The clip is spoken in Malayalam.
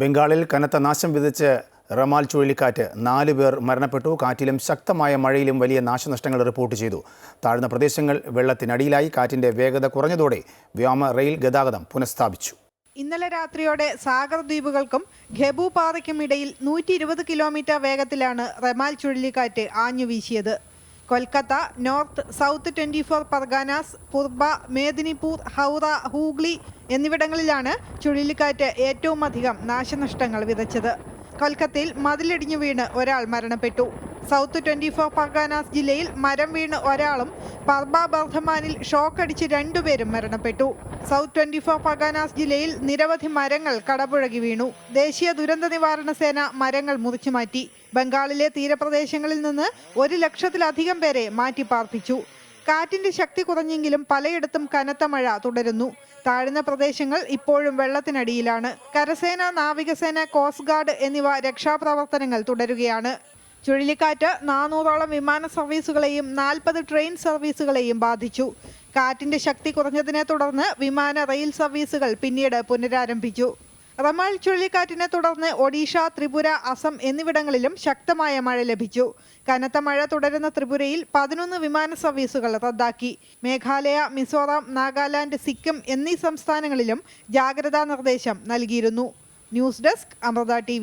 ബംഗാളിൽ കനത്ത നാശം വിതച്ച് റമാൽ ചുഴലിക്കാറ്റ്. നാല് പേർ മരണപ്പെട്ടു. കാറ്റിലും ശക്തമായ മഴയിലും വലിയ നാശനഷ്ടങ്ങൾ റിപ്പോർട്ട് ചെയ്തു. താഴ്ന്ന പ്രദേശങ്ങൾ വെള്ളത്തിനടിയിലായി. കാറ്റിന്റെ വേഗത കുറഞ്ഞതോടെ വ്യോമ റെയിൽ ഗതാഗതം പുനഃസ്ഥാപിച്ചു. ഇന്നലെ രാത്രിയോടെ സാഗർ ദ്വീപുകൾക്കും ഖെബു പാതയ്ക്കും ഇടയിൽ നൂറ്റി ഇരുപത് കിലോമീറ്റർ വേഗത്തിലാണ് റെമാൽ ചുഴലിക്കാറ്റ് ആഞ്ഞു വീശിയത് Kolkata north south twenty four Parganas Purba Medinipur Howrah Hooghly എന്നിവിടങ്ങളിലാണ് ചുഴലിക്കാറ്റ് ഏറ്റവും അധികം നാശനഷ്ടങ്ങൾ വിതച്ചത്. കൊൽക്കത്തയിൽ മതിലിടിഞ്ഞു വീണ് ഒരാൾ മരണപ്പെട്ടു. സൗത്ത് ട്വന്റി ഫോർ പർഗാനാസ് ജില്ലയിൽ മരം വീണ് ഒരാളും പർബ ബർധമാനിൽ ഷോക്കടിച്ച് രണ്ടുപേരും മരണപ്പെട്ടു. സൗത്ത് ട്വന്റി ഫോർ പർഗാനാസ് ജില്ലയിൽ നിരവധി മരങ്ങൾ കടപുഴകി വീണു. ദേശീയ ദുരന്ത നിവാരണ സേന മരങ്ങൾ മുറിച്ചു മാറ്റി. ബംഗാളിലെ തീരപ്രദേശങ്ങളിൽ നിന്ന് ഒരു ലക്ഷത്തിലധികം പേരെ മാറ്റിപ്പാർപ്പിച്ചു. കാറ്റിന്റെ ശക്തി കുറഞ്ഞെങ്കിലും പലയിടത്തും കനത്ത മഴ തുടരുന്നു. താഴ്ന്ന പ്രദേശങ്ങൾ ഇപ്പോഴും വെള്ളത്തിനടിയിലാണ്. കരസേന നാവികസേന കോസ്റ്റ് ഗാർഡ് എന്നിവ രക്ഷാപ്രവർത്തനങ്ങൾ തുടരുകയാണ്. ചുഴലിക്കാറ്റ് നാനൂറോളം വിമാന സർവീസുകളെയും നാൽപ്പത് ട്രെയിൻ സർവീസുകളെയും ബാധിച്ചു. കാറ്റിന്റെ ശക്തി കുറഞ്ഞതിനെ തുടർന്ന് വിമാന റെയിൽ സർവീസുകൾ പിന്നീട് പുനരാരംഭിച്ചു. റമാൽ ചുഴലിക്കാറ്റിനെ തുടർന്ന് ഒഡീഷ ത്രിപുര അസം എന്നിവിടങ്ങളിലും ശക്തമായ മഴ ലഭിച്ചു. കനത്ത മഴ തുടരുന്ന ത്രിപുരയിൽ പതിനൊന്ന് വിമാന സർവീസുകൾ റദ്ദാക്കി. മേഘാലയ മിസോറാം നാഗാലാൻഡ് സിക്കിം എന്നീ സംസ്ഥാനങ്ങളിലും ജാഗ്രതാ നിർദ്ദേശം നൽകിയിരുന്നു. News desk Amrita T